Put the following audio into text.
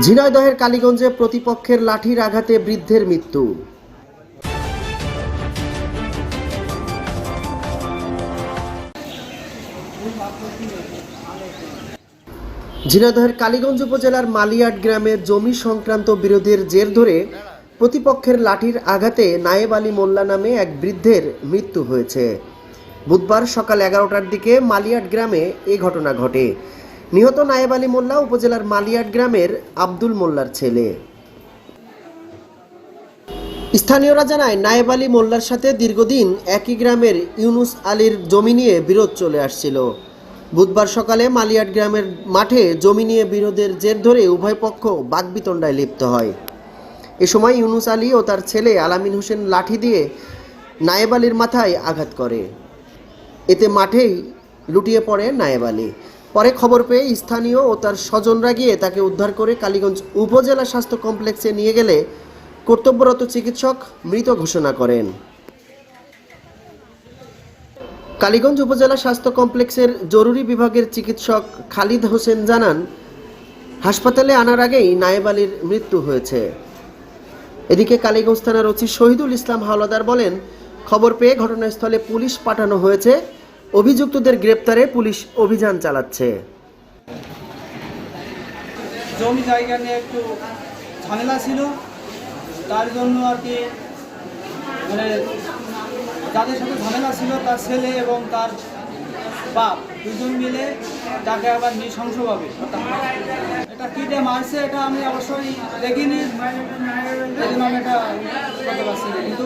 ঝিনাইদহের কালীগঞ্জে প্রতিপক্ষের লাঠির আঘাতে বৃদ্ধের মৃত্যু। ঝিনাইদহের কালীগঞ্জ উপজেলার মালিয়াট গ্রামের জমি সংক্রান্ত বিরোধের জের ধরে প্রতিপক্ষের লাঠির আঘাতে নায়েব আলী মোল্লা নামে এক বৃদ্ধের মৃত্যু হয়েছে। বুধবার সকাল এগারোটার দিকে মালিয়াট গ্রামে এ ঘটনা ঘটে। নিহত নায়েব আলী মোল্লা উপজেলার মালিয়াট গ্রামের আব্দুল মোল্লার ছেলে। স্থানীয়রা জানায়, নায়েব আলী মোল্লার সাথে দীর্ঘদিন একই গ্রামের ইউনুস আলীর জমি নিয়ে বিরোধ চলে আসছিল। বুধবার সকালে মালিয়াট গ্রামের মাঠে জমি নিয়ে বিরোধের জের ধরে উভয় পক্ষ বাগবিতণ্ডায় লিপ্ত হয়। এ সময় ইউনুস আলী ও তার ছেলে আলামিন হোসেন লাঠি দিয়ে নায়েব আলীর মাথায় আঘাত করে। এতে মাঠেই লুটিয়ে পড়ে নায়েব আলী। পরে খবর পেয়ে স্থানীয় ও তার স্বজনরা গিয়ে তাকে উদ্ধার করে কালীগঞ্জ উপজেলা স্বাস্থ্য কমপ্লেক্সে নিয়ে গেলে কর্তব্যরত চিকিৎসক মৃত ঘোষণা করেন। কালীগঞ্জ উপজেলা স্বাস্থ্য কমপ্লেক্সের জরুরি বিভাগের চিকিৎসক খালিদ হোসেন জানান, হাসপাতালে আনার আগেই নায়েব আলীর মৃত্যু হয়েছে। এদিকে কালীগঞ্জ থানার ওসি শহীদুল ইসলাম হাওলাদার বলেন, খবর পেয়ে ঘটনাস্থলে পুলিশ পাঠানো হয়েছে। অভিযুক্তদের গ্রেপ্তারে পুলিশ অভিযান চালাচ্ছে। জমি জায়গা নিয়ে একটু ঝামেলা ছিল। তার জন্য আর কি মানে যাদের সাথে ঝামেলা ছিল তার ছেলে এবং তার বাপ দুজন মিলে তাকে আবার নৃশংসভাবে। এটা কিটে মারছে এটা আমি অবশ্যই দেখিনি। আমি এটা কিন্তু